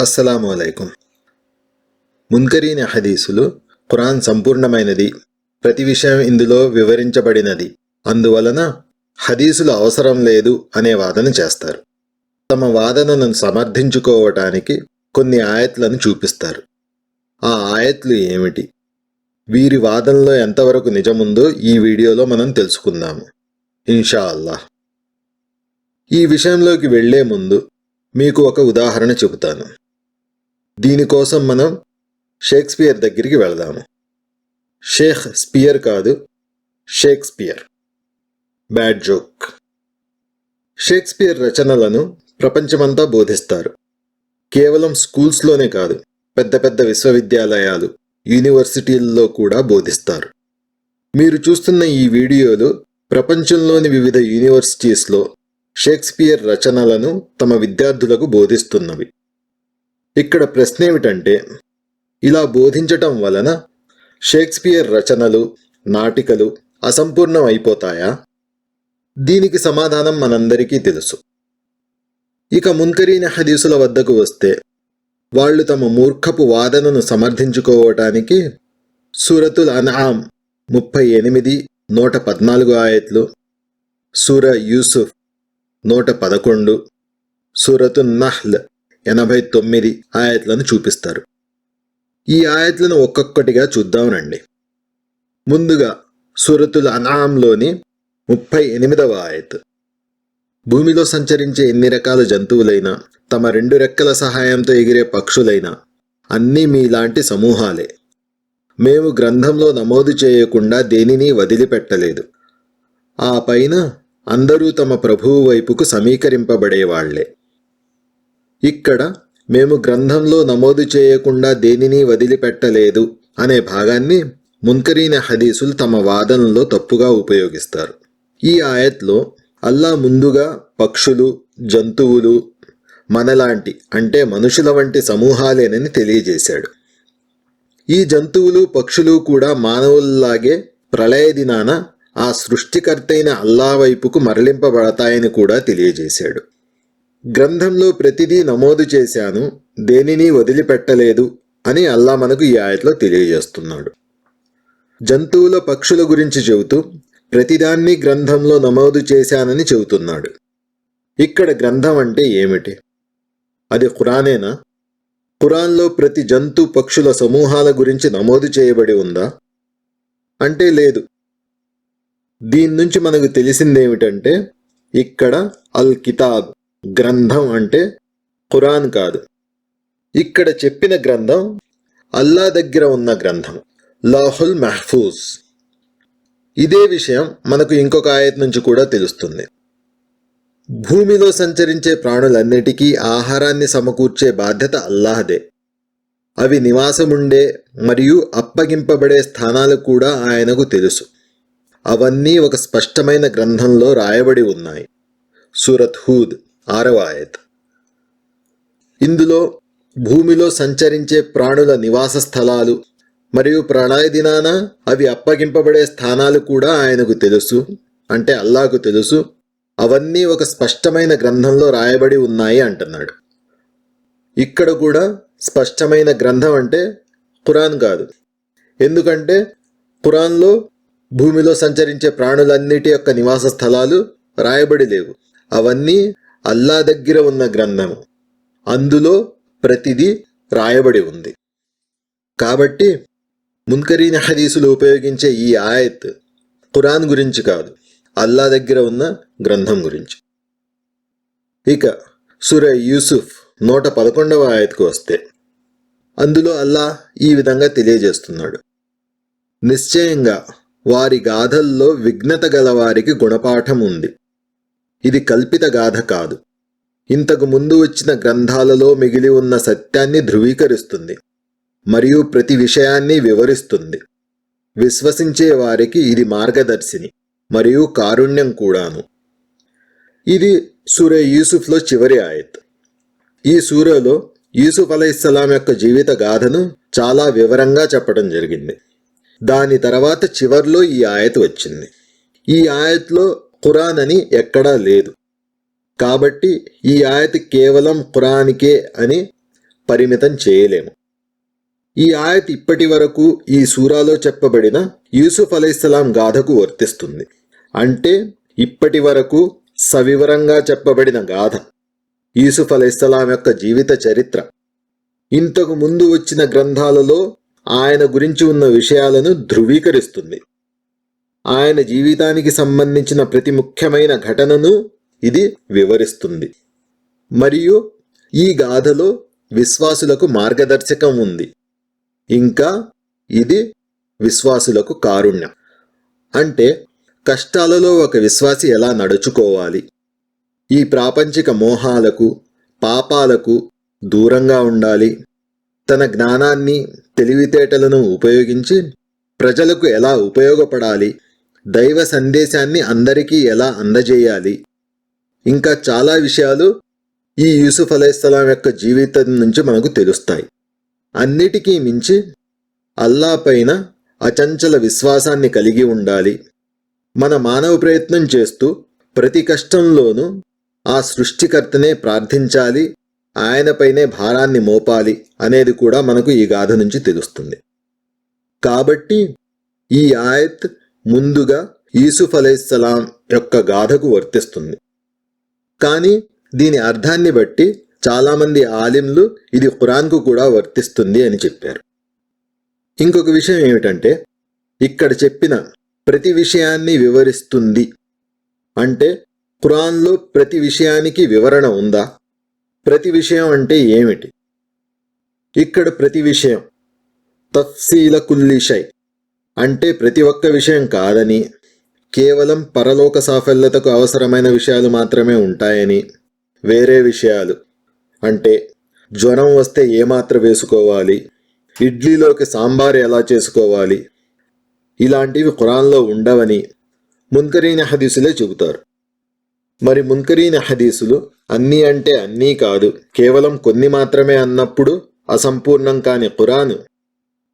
అస్సలాము అలైకుం. మున్కరీని హదీసులు ఖురాన్ సంపూర్ణమైనది. ప్రతి విషయం ఇందులో వివరించబడినది. అందువలన హదీసులు అవసరం లేదు అనే వాదన చేస్తారు. తమ వాదనను సమర్థించుకోవటానికి కొన్ని ఆయత్లను చూపిస్తారు. ఆ ఆయత్లు ఏమిటి? వీరి వాదనలో ఎంతవరకు నిజముందో ఈ వీడియోలో మనం తెలుసుకుందాము. ఇన్షా అల్లాహ్ ఈ విషయంలోకి వెళ్ళే ముందు మీకు ఒక ఉదాహరణ చెబుతాను. దీనికోసం మనం షేక్స్పియర్ దగ్గరికి వెళదాము. షేక్ స్పియర్ కాదు షేక్స్పియర్. Bad joke. షేక్స్పియర్ రచనలను ప్రపంచమంతా బోధిస్తారు. కేవలం స్కూల్స్లోనే కాదు పెద్ద పెద్ద విశ్వవిద్యాలయాలు యూనివర్సిటీల్లో కూడా బోధిస్తారు. మీరు చూస్తున్న ఈ వీడియోలు ప్రపంచంలోని వివిధ యూనివర్సిటీస్లో షేక్స్పియర్ రచనలను తమ విద్యార్థులకు బోధిస్తున్నవి. ఇక్కడ ప్రశ్న ఏమిటంటే ఇలా బోధించటం వలన షేక్స్పియర్ రచనలు నాటికలు అసంపూర్ణం అయిపోతాయా దీనికి సమాధానం మనందరికీ తెలుసు. ఇక మున్కరీన హదీసుల వద్దకు వస్తే వాళ్ళు తమ మూర్ఖపు వాదనను సమర్థించుకోవటానికి సూరతుల్ అన్ఆమ్ ముప్పై ఎనిమిది నూట పద్నాలుగు ఆయత్లు సూర యూసుఫ్ నూట పదకొండు సూరతున్ నహ్ల్ ఎనభై తొమ్మిది ఆయత్లను చూపిస్తారు. ఈ ఆయత్లను ఒక్కొక్కటిగా చూద్దామనండి. ముందుగా సురతుల అనాంలోని ముప్పై ఎనిమిదవ ఆయత్. భూమిలో సంచరించే ఎన్ని రకాల జంతువులైనా తమ రెండు రెక్కల సహాయంతో ఎగిరే పక్షులైనా అన్నీ మీలాంటి సమూహాలే. మేము గ్రంథంలో నమోదు చేయకుండా దేనిని వదిలిపెట్టలేదు. ఆ పైన అందరూ తమ ప్రభువు వైపుకు సమీకరింపబడేవాళ్ళే. ఇక్కడ మేము గ్రంథంలో నమోదు చేయకుండా దేనిని వదిలిపెట్టలేదు అనే భాగాన్ని మున్కరీన హదీసులు తమ వాదనలో తప్పుగా ఉపయోగిస్తారు. ఈ ఆయత్లో అల్లా ముందుగా పక్షులు జంతువులు మనలాంటి అంటే మనుషుల వంటి సమూహాలేనని తెలియజేశాడు. ఈ జంతువులు పక్షులు కూడా మానవుల్లాగే ప్రళయ దినాన ఆ సృష్టికర్తైన అల్లా వైపుకు మరలింపబడతాయని కూడా తెలియజేశాడు. గ్రంథంలో ప్రతిదీ నమోదు చేశాను దేనిని వదిలిపెట్టలేదు అని అల్లా మనకు ఈ ఆయతలో తెలియజేస్తున్నాడు. జంతువుల పక్షుల గురించి చెబుతూ ప్రతిదాన్ని గ్రంథంలో నమోదు చేశానని చెబుతున్నాడు. ఇక్కడ గ్రంథం అంటే ఏమిటి? అది ఖురానేనా? ఖురాన్లో ప్రతి జంతు పక్షుల సమూహాల గురించి నమోదు చేయబడి ఉందా? అంటే లేదు. దీని నుంచి మనకు తెలిసిందేమిటంటే ఇక్కడ అల్ కితాబ్ గ్రంథం అంటే ఖురాన్ కాదు. ఇక్కడ చెప్పిన గ్రంథం అల్లా దగ్గర ఉన్న గ్రంథం లాహుల్ మహఫూజ్. ఇదే విషయం మనకు ఇంకొక ఆయత్ నుంచి కూడా తెలుస్తుంది. భూమిలో సంచరించే ప్రాణులన్నిటికీ ఆహారాన్ని సమకూర్చే బాధ్యత అల్లాహదే. అవి నివాసముండే మరియు అప్పగింపబడే స్థానాలు కూడా ఆయనకు తెలుసు. అవన్నీ ఒక స్పష్టమైన గ్రంథంలో రాయబడి ఉన్నాయి. సూరత్ హూద్ ఆరవ ఆయత్ ఇందులో భూమిలో సంచరించే ప్రాణుల నివాస స్థలాలు మరియు ప్రళయ దినాన అవి అప్పగింపబడే స్థానాలు కూడా ఆయనకు తెలుసు అంటే అల్లాకు తెలుసు. అవన్నీ ఒక స్పష్టమైన గ్రంథంలో రాయబడి ఉన్నాయి అంటున్నాడు. ఇక్కడ కూడా స్పష్టమైన గ్రంథం అంటే ఖురాన్ కాదు. ఎందుకంటే ఖురాన్లో భూమిలో సంచరించే ప్రాణులన్నిటి యొక్క నివాస స్థలాలు రాయబడి లేవు. అవన్నీ అల్లా దగ్గర ఉన్న గ్రంథము. అందులో ప్రతిదీ రాయబడి ఉంది. కాబట్టి మున్కరీన హదీసులు ఉపయోగించే ఈ ఆయత్ ఖురాన్ గురించి కాదు అల్లా దగ్గర ఉన్న గ్రంథం గురించి. ఇక సుర యూసుఫ్ నూట పదకొండవ ఆయత్కు వస్తే అందులో అల్లా ఈ విధంగా తెలియజేస్తున్నాడు. నిశ్చయంగా వారి గాథల్లో విఘ్నత గల వారికి గుణపాఠం ఉంది. ఇది కల్పిత గాథ కాదు. ఇంతకు ముందు వచ్చిన గ్రంథాలలో మిగిలి ఉన్న సత్యాన్ని ధృవీకరిస్తుంది. మరియు ప్రతి విషయాన్ని వివరిస్తుంది. విశ్వసించే వారికి ఇది మార్గదర్శిని మరియు కారుణ్యం కూడాను. ఇది సూర్య యూసుఫ్లో చివరి ఆయత్. ఈ సూరలో యూసుఫ్ అలైహిస్సలాం యొక్క జీవిత గాథను చాలా వివరంగా చెప్పడం జరిగింది. దాని తర్వాత చివర్లో ఈ ఆయత్ వచ్చింది. ఈ ఆయత్లో ఖురాన్ అని ఎక్కడా లేదు. కాబట్టి ఈ ఆయత కేవలం ఖురానికే అని పరిమితం చేయలేము. ఈ ఆయత్ ఇప్పటి వరకు ఈ సూరాలో చెప్పబడిన యూసుఫ్ అలైస్లాం గాథకు వర్తిస్తుంది. అంటే ఇప్పటి వరకు సవివరంగా చెప్పబడిన గాథ. యూసుఫ్ అలైస్లాం యొక్క జీవిత చరిత్ర. ఇంతకు ముందు వచ్చిన గ్రంథాలలో ఆయన గురించి ఉన్న విషయాలను ధృవీకరిస్తుంది. ఆయన జీవితానికి సంబంధించిన ప్రతి ముఖ్యమైన ఘటనను ఇది వివరిస్తుంది. మరియు ఈ గాథలో విశ్వాసులకు మార్గదర్శకం ఉంది. ఇంకా ఇది విశ్వాసులకు కారుణ్యం. అంటే కష్టాలలో ఒక విశ్వాసి ఎలా నడుచుకోవాలి? ఈ ప్రాపంచిక మోహాలకు పాపాలకు దూరంగా ఉండాలి. తన జ్ఞానాన్ని తెలివితేటలను ఉపయోగించి ప్రజలకు ఎలా ఉపయోగపడాలి? దైవ సందేశాన్ని అందరికీ ఎలా అందజేయాలి? ఇంకా చాలా విషయాలు ఈ యూసుఫ్ అలైహిస్సలాం యొక్క జీవితం నుంచి మనకు తెలుస్తాయి. అన్నిటికీ మించి అల్లా పైన అచంచల విశ్వాసాన్ని కలిగి ఉండాలి. మన మానవ ప్రయత్నం చేస్తూ ప్రతి కష్టంలోనూ ఆ సృష్టికర్తనే ప్రార్థించాలి. ఆయనపైనే భారాన్ని మోపాలి అనేది కూడా మనకు ఈ గాథ నుంచి తెలుస్తుంది. కాబట్టి ఈ ఆయత్ ముందుగా యూసుఫ్ అలైహిస్సలాం యొక్క గాథకు వర్తిస్తుంది. కానీ దీని అర్థాన్ని బట్టి చాలామంది ఆలింలు ఇది ఖురాన్కు కూడా వర్తిస్తుంది అని చెప్పారు. ఇంకొక విషయం ఏమిటంటే ఇక్కడ చెప్పిన ప్రతి విషయాన్ని వివరిస్తుంది అంటే ఖురాన్లో ప్రతి విషయానికి వివరణ ఉందా? ప్రతి విషయం అంటే ఏమిటి? ఇక్కడ ప్రతి విషయం తఫ్సీల కుల్లిషై అంటే ప్రతి ఒక్క విషయం కాదని కేవలం పరలోక సాఫల్యతకు అవసరమైన విషయాలు మాత్రమే ఉంటాయని వేరే విషయాలు. అంటే జ్వరం వస్తే ఏమాత్ర వేసుకోవాలి ఇడ్లీలోకి సాంబార్ ఎలా చేసుకోవాలి ఇలాంటివి ఖురాన్లో ఉండవని మున్కరీన హదీసులే చెబుతారు. మరి మున్కరీన హదీసులు అన్నీ అంటే అన్నీ కాదు కేవలం కొన్ని మాత్రమే అన్నప్పుడు అసంపూర్ణం కాని ఖురాను.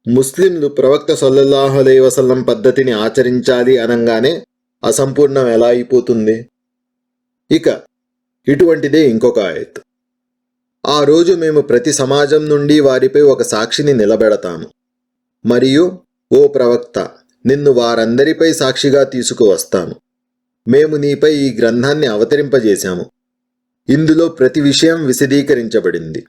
ముస్లింలు ప్రవక్త సల్లల్లాహు వసల్లం పద్ధతిని ఆచరించాలి అనగానే అసంపూర్ణం ఎలా అయిపోతుంది? ఇక ఇటువంటిదే ఇంకొక ఆయత్. ఆ రోజు మేము ప్రతి సమాజం నుండి వారిపై ఒక సాక్షిని నిలబెడతాము. మరియు ఓ ప్రవక్త నిన్ను వారందరిపై సాక్షిగా తీసుకువస్తాను మేము నీపై ఈ గ్రంథాన్ని అవతరింపజేశాము. ఇందులో ప్రతి విషయం విశదీకరించబడింది.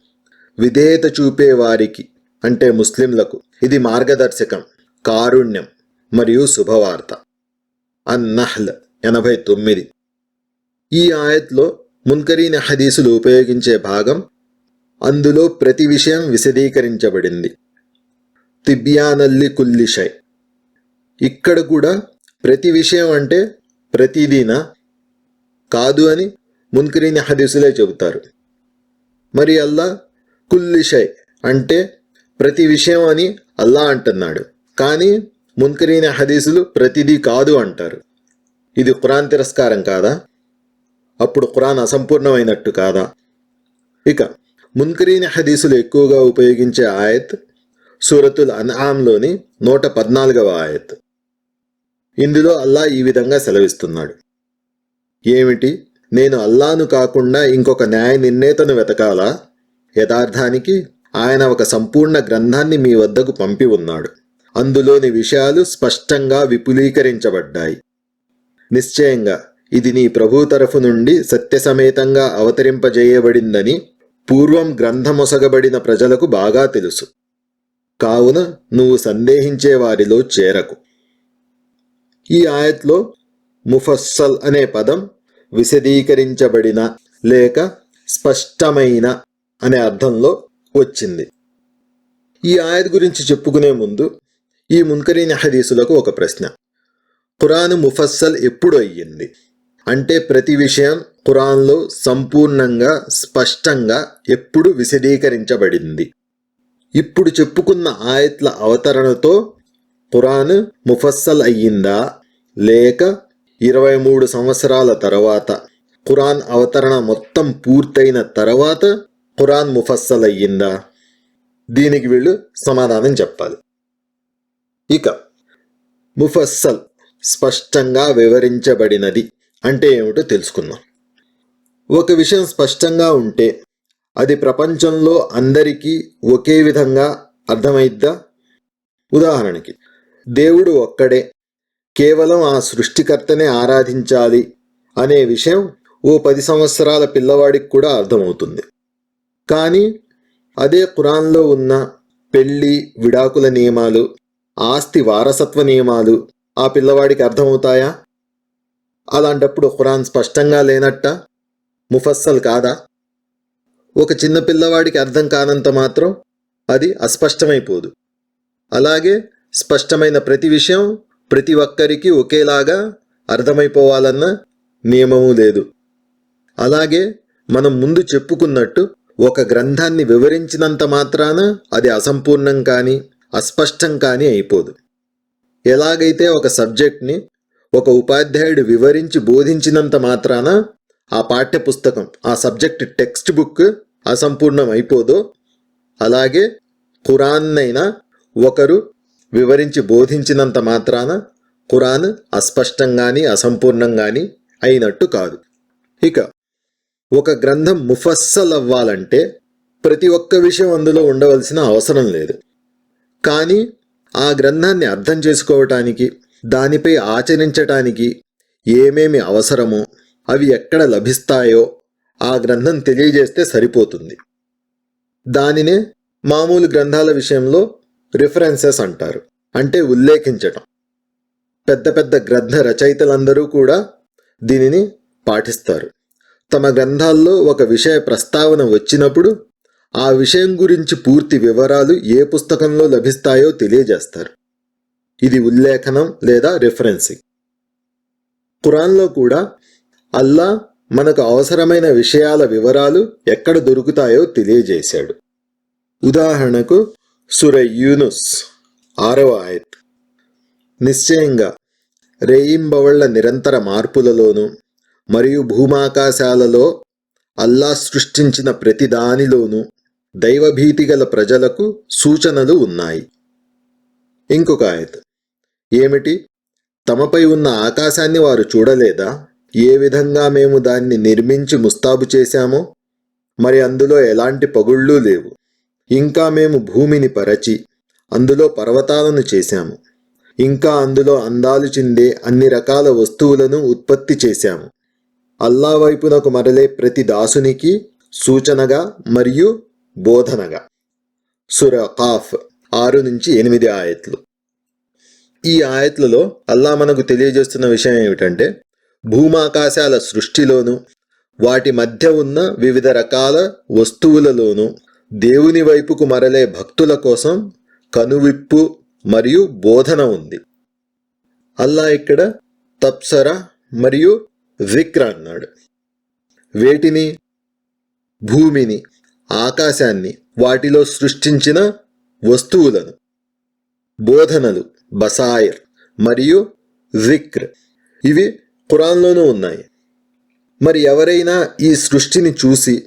విధేయత చూపే వారికి అంటే ముస్లింలకు ఇది మార్గదర్శకం కారుణ్యం మరియు శుభవార్త. అన్నహ్ల్ ఎనభై తొమ్మిది. ఈ ఆయత్లో మున్కరీన హదీసులు ఉపయోగించే భాగం అందులో ప్రతి విషయం విశదీకరించబడింది. తిబ్యానల్లి కుల్లిషై ఇక్కడ కూడా ప్రతి విషయం అంటే ప్రతిదీనా? కాదు అని మున్కరీన హదీసులే చెబుతారు. మరి అల్లా కుల్లిషై అంటే ప్రతి విషయం అని అల్లా అంటున్నాడు. కానీ మున్కరీన హదీసులు ప్రతిదీ కాదు అంటారు. ఇది ఖురాన్ తిరస్కారం కాదా? అప్పుడు ఖురాన్ అసంపూర్ణమైనట్టు కాదా? ఇక మున్కరీన హదీసులు ఎక్కువగా ఉపయోగించే ఆయత్ సూరతుల్ అన్ఆమ్లోని నూట పద్నాలుగవ ఆయత్. ఇందులో అల్లా ఈ విధంగా సెలవిస్తున్నాడు. ఏమిటి? నేను అల్లాను కాకుండా ఇంకొక న్యాయ నిర్ణేతను వెతకాలా? యథార్థానికి ఆయన ఒక సంపూర్ణ గ్రంథాన్ని మీ వద్దకు పంపి ఉన్నాడు. అందులోని విషయాలు స్పష్టంగా విపులీకరించబడ్డాయి. నిశ్చయంగా ఇది నీ ప్రభు తరఫు నుండి సత్యసమేతంగా అవతరింపజేయబడిందని పూర్వం గ్రంథమొసగబడిన ప్రజలకు బాగా తెలుసు. కావున నువ్వు సందేహించే వారిలో చేరకు. ఈ ఆయత్లో ముఫస్సల్ అనే పదం విశదీకరించబడిన లేక స్పష్టమైన అనే అర్థంలో వచ్చింది. ఈ ఆయత్ గురించి చెప్పుకునే ముందు ఈ మున్కరీన హదీసులకు ఒక ప్రశ్న. ఖురాన్ ముఫస్సల్ ఎప్పుడు అయ్యింది? అంటే ప్రతి విషయం ఖురాన్లో సంపూర్ణంగా స్పష్టంగా ఎప్పుడు విశదీకరించబడింది. ఇప్పుడు చెప్పుకున్న ఆయత్ల అవతరణతో ఖురాన్ ముఫస్సల్ అయ్యిందా? లేక ఇరవై మూడు సంవత్సరాల తర్వాత ఖురాన్ అవతరణ మొత్తం పూర్తయిన తర్వాత ఖురాన్ ముఫస్సల్ అయ్యిందా? దీనికి వీళ్ళు సమాధానం చెప్పాలి. ఇక ముఫస్సల్ స్పష్టంగా వివరించబడినది అంటే ఏమిటో తెలుసుకుందాం. ఒక విషయం స్పష్టంగా ఉంటే అది ప్రపంచంలో అందరికీ ఒకే విధంగా అర్థమైద్దా? ఉదాహరణకి దేవుడు ఒక్కడే కేవలం ఆ సృష్టికర్తనే ఆరాధించాలి అనే విషయం ఓ పది సంవత్సరాల పిల్లవాడికి కూడా అర్థమవుతుంది. కానీ అదే ఖురాన్లో ఉన్న పెళ్ళి విడాకుల నియమాలు ఆస్తి వారసత్వ నియమాలు ఆ పిల్లవాడికి అర్థమవుతాయా? అలాంటప్పుడు ఖురాన్ స్పష్టంగా లేనట్ట? ముఫస్సల్ కాదా? ఒక చిన్న పిల్లవాడికి అర్థం కానంత మాత్రం అది అస్పష్టమైపోదు. అలాగే స్పష్టమైన ప్రతి విషయం ప్రతి ఒక్కరికి ఒకేలాగా అర్థమైపోవాలన్న నియమము లేదు. అలాగే మనం ముందు చెప్పుకున్నట్టు ఒక గ్రంథాన్ని వివరించినంత మాత్రాన అది అసంపూర్ణం కానీ అస్పష్టం కానీ అయిపోదు. ఎలాగైతే ఒక సబ్జెక్ట్ని ఒక ఉపాధ్యాయుడు వివరించి బోధించినంత మాత్రాన ఆ పాఠ్య పుస్తకం ఆ సబ్జెక్ట్ టెక్స్ట్ బుక్ అసంపూర్ణం అయిపోదో అలాగే ఖురాన్నైనా ఒకరు వివరించి బోధించినంత మాత్రాన ఖురాన్ అస్పష్టం కానీ అసంపూర్ణం కానీ అయినట్టు కాదు. ఇక ఒక గ్రంథం ముఫస్సల్ అవ్వాలంటే ప్రతి ఒక్క విషయం అందులో ఉండవలసిన అవసరం లేదు. కానీ ఆ గ్రంథాన్ని అర్థం చేసుకోవటానికి దానిపై ఆచరించటానికి ఏమేమి అవసరమో అవి ఎక్కడ లభిస్తాయో ఆ గ్రంథం తెలియజేస్తే సరిపోతుంది. దానినే మామూలు గ్రంథాల విషయంలో రిఫరెన్సెస్ అంటారు అంటే ఉల్లేఖించటం. పెద్ద పెద్ద గ్రంథ రచయితలందరూ కూడా దీనిని పాటిస్తారు. తమ గ్రంథాల్లో ఒక విషయ ప్రస్తావన వచ్చినప్పుడు ఆ విషయం గురించి పూర్తి వివరాలు ఏ పుస్తకంలో లభిస్తాయో తెలియజేస్తారు. ఇది ఉల్లేఖనం లేదా రిఫరెన్సింగ్ ఖురాన్లో కూడా అల్లా మనకు అవసరమైన విషయాల వివరాలు ఎక్కడ దొరుకుతాయో తెలియజేశాడు. ఉదాహరణకు సుర యూనుస్ ఆరవ ఆయత్. నిశ్చయంగా రేయింబవళ్ళ నిరంతర మార్పులలోనూ మరియు భూమాకాశాలలో అల్లా సృష్టించిన ప్రతి దానిలోనూ దైవభీతి గల ప్రజలకు సూచనలు ఉన్నాయి. ఇంకొక ఆయత్. ఏమిటి? తమపై ఉన్న ఆకాశాన్ని వారు చూడలేదా? ఏ విధంగా మేము దాన్ని నిర్మించి ముస్తాబు చేశామో? మరి అందులో ఎలాంటి పగుళ్ళు లేవు. ఇంకా మేము భూమిని పరచి అందులో పర్వతాలను చేశాము. ఇంకా అందులో అందాలు చిందే అన్ని రకాల వస్తువులను ఉత్పత్తి చేశాము. అల్లా వైపునకు మరలే ప్రతి దాసునికి సూచనగా మరియు బోధనగా. సుర కాఫ్ ఆరు నుంచి ఎనిమిది ఆయత్లు ఈ ఆయత్లలో అల్లా మనకు తెలియజేస్తున్న విషయం ఏమిటంటే భూమాకాశాల సృష్టిలోను వాటి మధ్య ఉన్న వివిధ రకాల వస్తువులలోనూ దేవుని వైపుకు మరలే భక్తుల కోసం కనువిప్పు మరియు బోధన ఉంది. అల్లా ఇక్కడ తప్సర మరియు విక్ర అన్నాడు. వేటిని? భూమిని ఆకాశాన్ని వాటిలో సృష్టించిన వస్తువులను. బోధనలు బసాయర్ మరియు విక్ర్. ఇవి ఖురాన్లోనూ ఉన్నాయి. మరి ఎవరైనా ఈ సృష్టిని చూసి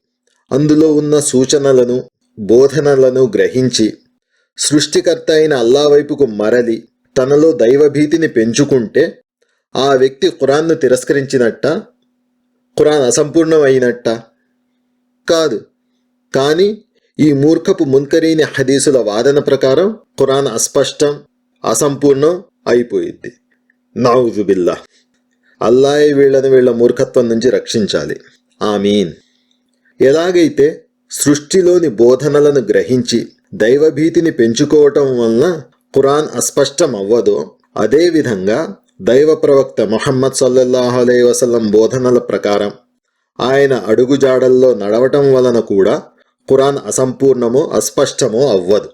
అందులో ఉన్న సూచనలను బోధనలను గ్రహించి సృష్టికర్త అయిన అల్లా వైపుకు మరలి తనలో దైవభీతిని పెంచుకుంటే ఆ వ్యక్తి ఖురాన్ను తిరస్కరించినట్ట? ఖురాన్ అసంపూర్ణం అయినట్ట కాదు. కానీ ఈ మూర్ఖపు మున్కరీని హదీసుల వాదన ప్రకారం ఖురాన్ అస్పష్టం అసంపూర్ణం అయిపోయింది. నావుజుబిల్లా అల్లాయ్ వీళ్ళని వీళ్ళ మూర్ఖత్వం నుంచి రక్షించాలి. ఆమీన్. ఎలాగైతే సృష్టిలోని బోధనలను గ్రహించి దైవభీతిని పెంచుకోవటం వలన ఖురాన్ అస్పష్టం అవ్వదో అదేవిధంగా దైవ ప్రవక్త మొహమ్మద్ సల్లల్లాహు అలైహి వసల్లం బోధనల ప్రకారం ఆయన అడుగుజాడల్లో నడవటం వలన కూడా ఖురాన్ అసంపూర్ణమో అస్పష్టమో అవ్వదు.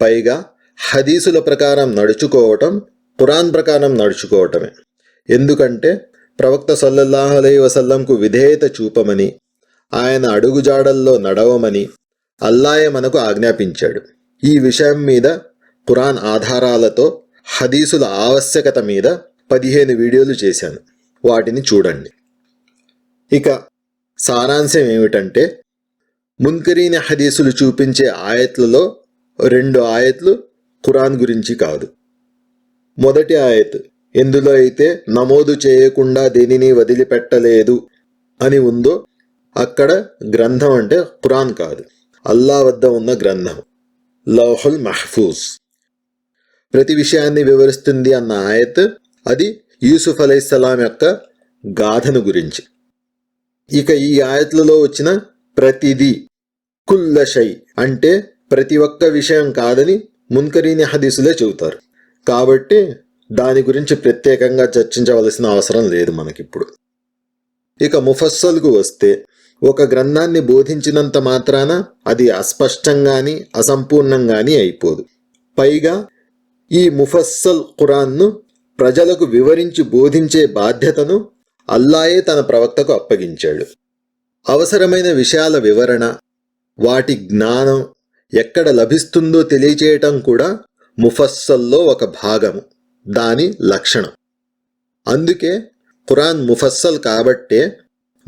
పైగా హదీసుల ప్రకారం నడుచుకోవటం ఖురాన్ ప్రకారం నడుచుకోవటమే. ఎందుకంటే ప్రవక్త సల్లల్లాహు అలైహి వసల్లంకు విధేయత చూపమని ఆయన అడుగుజాడల్లో నడవమని అల్లాయ మనకు ఆజ్ఞాపించాడు. ఈ విషయం మీద ఖురాన్ ఆధారాలతో హదీసుల ఆవశ్యకత మీద పదిహేను వీడియోలు చేశాను. వాటిని చూడండి. ఇక సారాంశం ఏమిటంటే మున్కరీన హదీసులు చూపించే ఆయత్లలో రెండు ఆయత్లు ఖురాన్ గురించి కాదు. మొదటి ఆయత్ ఎందులో అయితే నమోదు చేయకుండా దేనిని వదిలిపెట్టలేదు అని ఉందో అక్కడ గ్రంథం అంటే ఖురాన్ కాదు. అల్లా వద్ద ఉన్న గ్రంథం. లౌహుల్ మహఫూజ్. ప్రతి విషయాన్ని వివరిస్తుంది అన్న ఆయత్. అది యూసుఫ్ అలైహిస్సలాం యొక్క గాథను గురించి. ఇక ఈ ఆయత్లలో వచ్చిన ప్రతిదీ కుల్లషై అంటే ప్రతి ఒక్క విషయం కాదని మున్కరీని హదీసులే చెబుతారు. కాబట్టి దాని గురించి ప్రత్యేకంగా చర్చించవలసిన అవసరం లేదు మనకిప్పుడు. ఇక ముఫస్సల్కు వస్తే ఒక గ్రంథాన్ని బోధించినంత మాత్రాన అది అస్పష్టంగాని అసంపూర్ణంగాని అయిపోదు. పైగా ఈ ముఫస్సల్ ఖురాన్ను ప్రజలకు వివరించి బోధించే బాధ్యతను అల్లాయే తన ప్రవక్తకు అప్పగించాడు. అవసరమైన విషయాల వివరణ వాటి జ్ఞానం ఎక్కడ లభిస్తుందో తెలియచేయటం కూడా ముఫస్సల్లో ఒక భాగము దాని లక్షణం. అందుకే ఖురాన్ ముఫస్సల్ కాబట్టే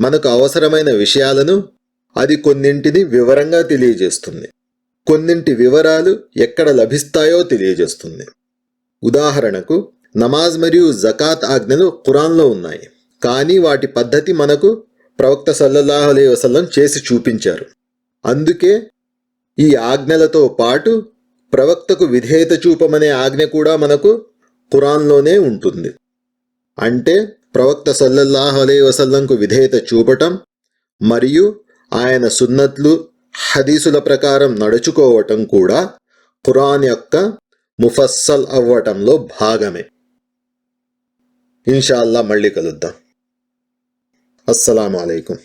మనకు అవసరమైన విషయాలను అది కొన్నింటిని వివరంగా తెలియజేస్తుంది. కొన్నింటి వివరాలు ఎక్కడ లభిస్తాయో తెలియజేస్తుంది. ఉదాహరణకు నమాజ్ మరియు జకాత్ ఆజ్ఞలు ఖురాన్లో ఉన్నాయి. కానీ వాటి పద్ధతి మనకు ప్రవక్త సల్లల్లాహు వసల్లం చేసి చూపించారు. అందుకే ఈ ఆజ్ఞలతో పాటు ప్రవక్తకు విధేయత చూపమనే ఆజ్ఞ కూడా మనకు ఖురాన్లోనే ఉంటుంది. అంటే ప్రవక్త సల్లల్లాహు వసల్లంకు విధేయత చూపటం మరియు ఆయన సున్నత్లు హదీసుల ప్రకారం నడుచుకోవటం కూడా ఖురాన్ యొక్క ముఫస్సల్ అవ్వటంలో భాగమే. ఇన్షాల్లా మళ్ళీ కలుద్దాం. అస్సలం అయికం